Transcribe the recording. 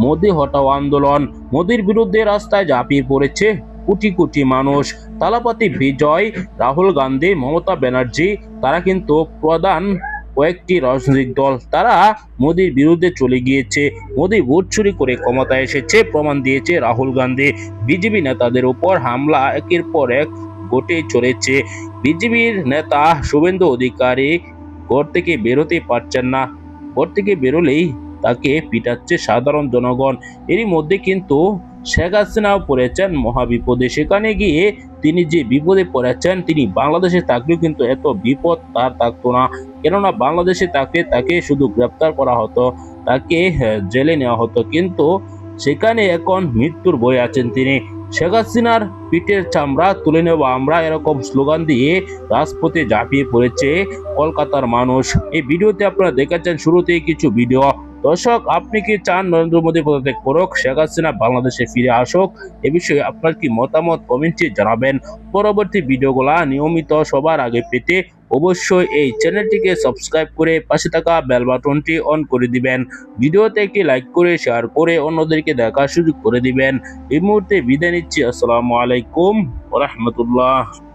মোদি হটাও আন্দোলন, মোদির বিরুদ্ধে রাস্তায় ঝাঁপিয়ে পড়েছে কোটি কোটি মানুষ। তালাপাতি বিজয়, রাহুল গান্ধী, মমতা ব্যানার্জি, তারা কিন্তু প্রধান কয়েকটি রাজনৈতিক দল। তারা মোদির বিরুদ্ধে চলে গিয়েছে। মোদি ভোট চুরি করে ক্ষমতায় এসেছে, প্রমাণ দিয়েছে রাহুল গান্ধী। বিজেপি নেতাদের উপর হামলা একের পর এক ঘটে চলেছে। বিজেপির নেতা শুভেন্দু অধিকারী ঘর থেকে বেরোতে পারছেন না। ঘর থেকে বেরোলেই তাকে পিটাচ্ছে সাধারণ জনগণ। এরই মধ্যে কিন্তু শেখ হাসিনাও পড়েছেন মহাবিপদে। সেখানে গিয়ে তিনি যে বিপদে পড়েছেন, তিনি বাংলাদেশে থাকলেও কিন্তু এত বিপদ তার থাকতো না। কেননা বাংলাদেশে থাকলে তাকে শুধু গ্রেপ্তার করা হতো, তাকে জেলে নেওয়া হতো। কিন্তু সেখানে এখন মৃত্যুর বই আছেন তিনি। শেখ হাসিনার পিঠের চামড়া তুলে নেব আমরা এরকম স্লোগান দিয়ে রাজপথে ঝাঁপিয়ে পড়েছে কলকাতার মানুষ। এই ভিডিওতে আপনারা দেখেছেন শুরুতেই কিছু ভিডিও। দর্শক, আপনি কি চান নরেন্দ্র মোদী পদত্যাগ করুক? শেখ হাসিনা বাংলাদেশে ফিরে আসুক। এ বিষয়ে আপনার কি মতামত? কমেন্টে জানাবেন। পরবর্তী ভিডিওগুলা নিয়মিত সবার আগে পেতে অবশ্যই এই চ্যানেলটিকে সাবস্ক্রাইব করে পাশে থাকা বেল বাটনটি অন করে দিবেন। ভিডিওতে একটি লাইক করে, শেয়ার করে অন্যদেরকে দেখার সুযোগ করে দিবেন। এই মুহূর্তে বিদায় নিচ্ছি। আসসালামু আলাইকুম রহমতুল্লাহ।